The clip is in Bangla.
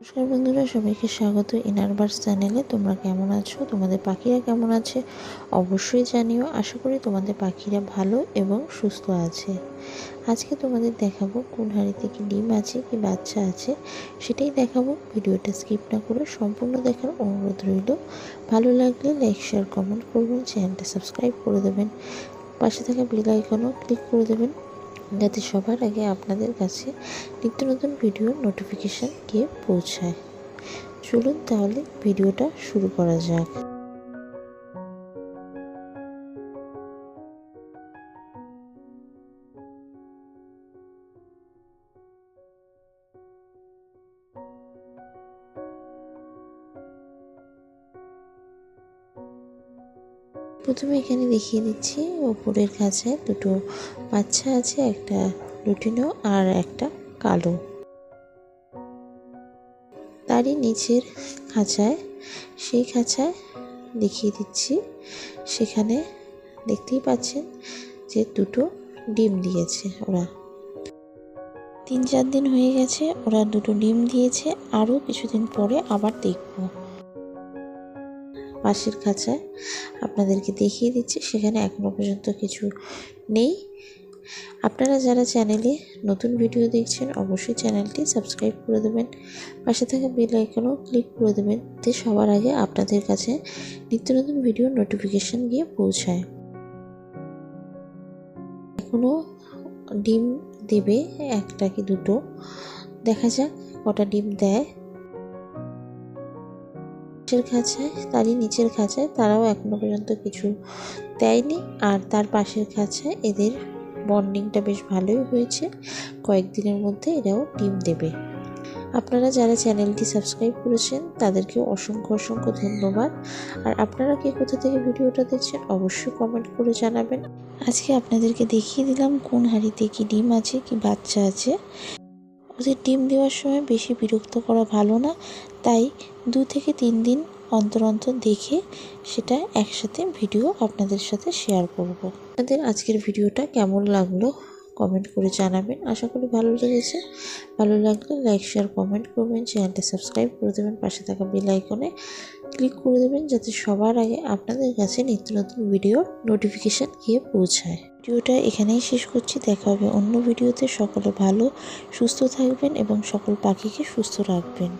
নমস্কার বন্ধুরা, সবাইকে স্বাগত ইনারবার্স চ্যানেলে। তোমরা কেমন আছো? তোমাদের পাখিরা কেমন আছে? অবশ্যই জানিও। আশা করি তোমাদের পাখিরা ভালো এবং সুস্থ আছে। আজকে তোমাদের দেখাবো কোন হাঁড়িতে কি ডিম আছে কি বাচ্চা আছে। সেটাই দেখাবো। ভিডিওটা স্কিপ না করে সম্পূর্ণ দেখার অনুরোধ রইল। ভালো লাগলে লাইক, শেয়ার, কমেন্ট করবেন। চ্যানেলটা সাবস্ক্রাইব করে দেবেন। পাশে থাকা বেল আইকনও ক্লিক করে দেবেন। যাতে সবার আগে আপনাদের কাছে নিত্য নতুন ভিডিওর নোটিফিকেশান গিয়ে পৌঁছায়। চলুন তাহলে ভিডিওটা শুরু করা যাক। প্রথমে এখানে দেখিয়ে দিচ্ছি, ওপরের খাঁচায় দুটো বাচ্চা আছে, একটা লুটিনো আর একটা কালো। তারই নিচের খাঁচায়, সেই খাঁচায় দেখিয়ে দিচ্ছি, সেখানে দেখতেই পাচ্ছেন যে দুটো ডিম দিয়েছে ওরা। তিন চার দিন হয়ে গেছে, ওরা দুটো ডিম দিয়েছে, আরও কিছুদিন পরে আবার দেখব। পাশের খাঁচায়। আপনাদেরকে দেখিয়ে দিচ্ছি, সেখানে এখনও পর্যন্ত কিছু নেই। আপনারা যারা চ্যানেলে নতুন ভিডিও দেখছেন, অবশ্যই চ্যানেলটি সাবস্ক্রাইব করে দেবেন। পাশে থাকা বেল আইকনও ক্লিক করে দেবেন তে সবার আগে আপনাদের কাছে নিত্য নতুন ভিডিও নোটিফিকেশান গিয়ে পৌঁছায়। এখনও ডিম দেবে একটা কি দুটো। দেখা যাক কটা ডিম দেয়। নিচের খাঁচায়, তারই নিচের খাঁচায় তারাও এখনও পর্যন্ত কিছু দেয়নি। আর তার পাশের খাঁচায় এদের বন্ডিংটা বেশ ভালোই হয়েছে। কয়েকদিনের মধ্যে এরাও ডিম দেবে। আপনারা যারা চ্যানেলটি সাবস্ক্রাইব করেছেন তাদেরকেও অসংখ্য অসংখ্য ধন্যবাদ। আর আপনারা কে কোথা থেকে ভিডিওটা দেখছেন, অবশ্যই কমেন্ট করে জানাবেন। আজকে আপনাদেরকে দেখিয়ে দিলাম কোন হাঁড়িতে কি ডিম আছে, কি বাচ্চা আছে। ওদের ডিম দেওয়ার সময় বেশি বিরক্ত করা ভালো না, তাই দু থেকে তিন দিন অন্তর অন্তর দেখে সেটা একসাথে ভিডিও আপনাদের সাথে শেয়ার করব। আপনাদের আজকের ভিডিওটা কেমন লাগল কমেন্ট করে জানাবেন। আশা করি ভালো লেগেছে। ভালো লাগলে লাইক, শেয়ার, কমেন্ট করবেন। চ্যানেলটা সাবস্ক্রাইব করে দেবেন পাশে থাকা বেল আইকনে ক্লিক করে দেবেন যাতে সবার আগে আপনাদের কাছে নিত্য নতুন ভিডিওর নোটিফিকেশান গিয়ে পৌঁছায়। ভিডিওটা এখানেই শেষ করছি। দেখা হবে অন্য ভিডিওতে। সকলে ভালো, সুস্থ থাকবেন এবং সকল পাখিকে সুস্থ রাখবেন।